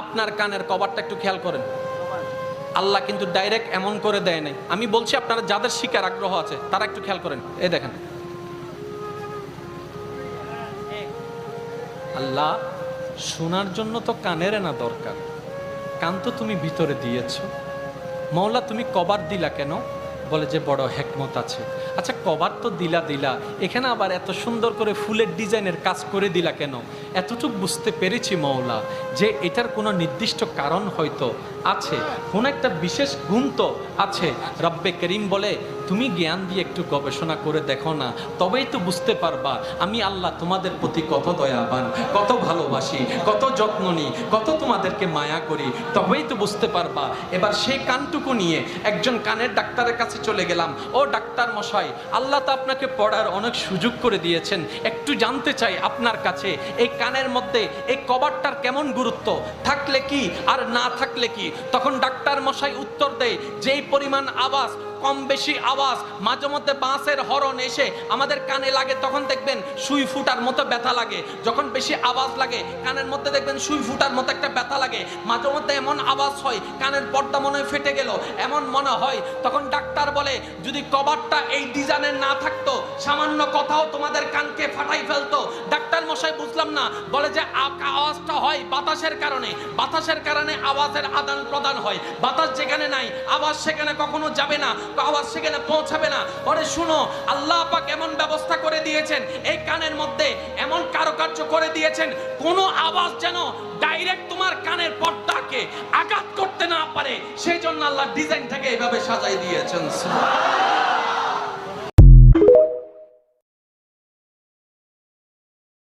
আপনার কানের কভারটা একটু খেয়াল করেন। আল্লাহ কিন্তু ডাইরেক্ট এমন করে দেয় নাই। আমি বলছি আপনারা যাদের শিকার আগ্রহ আছে, তারা একটু খেয়াল করেন। এই দেখেন। আল্লাহ, শোনার জন্য তো কানের না দরকার। কান তো তুমি ভিতরে দিয়েছ। মৌলা তুমি কবার দিলা কেন? বলে যে বড় হেকমত আছে। আচ্ছা কবার তো দিলা দিলা, এখানে আবার এত সুন্দর করে ফুলের ডিজাইনের কাজ করে দিলা কেন? এতটুক বুঝতে পেরেছি মৌলা যে এটার কোনো নির্দিষ্ট কারণ হয়তো আছে। কোন একটা বিশেষ গুণ তো আছে। রব্বে করিম বলে তুমি জ্ঞান দিয়ে একটু গবেষণা করে দেখো না, তবেই তো বুঝতে পারবা আমি আল্লাহ তোমাদের প্রতি কত দয়াবান, কত ভালোবাসি, কত যত্ন নিই কত তোমাদেরকে মায়া করি, তবেই তো বুঝতে পারবা। এবার সেই কানটুকু নিয়ে একজন কানের ডাক্তারের কাছে চলে গেলাম। ও ডাক্তার মশাই, আল্লাহ তো আপনাকে পড়ার অনেক সুযোগ করে দিয়েছেন। একটু জানতে চাই আপনার কাছে, এই কানের মধ্যে এই কভারটার কেমন গুরুত্ব? থাকলে কি আর না থাকলে কি? তখন ডাক্তার মশাই উত্তর দেয়, যেই পরিমাণ আওয়াজ কম বেশি আওয়াজ, মাঝে মধ্যে বাঁশের হরণ এসে আমাদের কানে লাগে, তখন দেখবেন সুই ফুটার মতো ব্যথা লাগে। যখন বেশি আওয়াজ লাগে, কানের মধ্যে দেখবেন সুই ফুটার মতো একটা ব্যথা লাগে। মাঝে মধ্যে এমন আওয়াজ হয়, কানের পর্দা মনে ফেটে গেল, এমন মনে হয়, তখন ডাক্তার বলে, যদি কভারটা এই ডিজাইনের না থাকতো, সামান্য কথাও তোমাদের কানকে ফাটাই ফেলতো। ডাক্তার মশাই, বুঝলাম না। বলে যে আওয়াজটা হয় বাতাসের কারণে। বাতাসের কারণে আওয়াজের আদান প্রদান হয়। বাতাস যেখানে নাই, আওয়াজ সেখানে কখনো যাবে না। আওয়াজ সেখানে পৌঁছাবে না পরে শুনো, আল্লাহ পাক এমন ব্যবস্থা করে দিয়েছেন, এই কানের মধ্যে এমন কারুকার্য করে দিয়েছেন, কোনো আওয়াজ যেন ডাইরেক্ট তোমার কানের পর্দাকে আঘাত করতে না পারে সেই জন্য আল্লাহ ডিজাইনটাকে এভাবে সাজাই দিয়েছেন।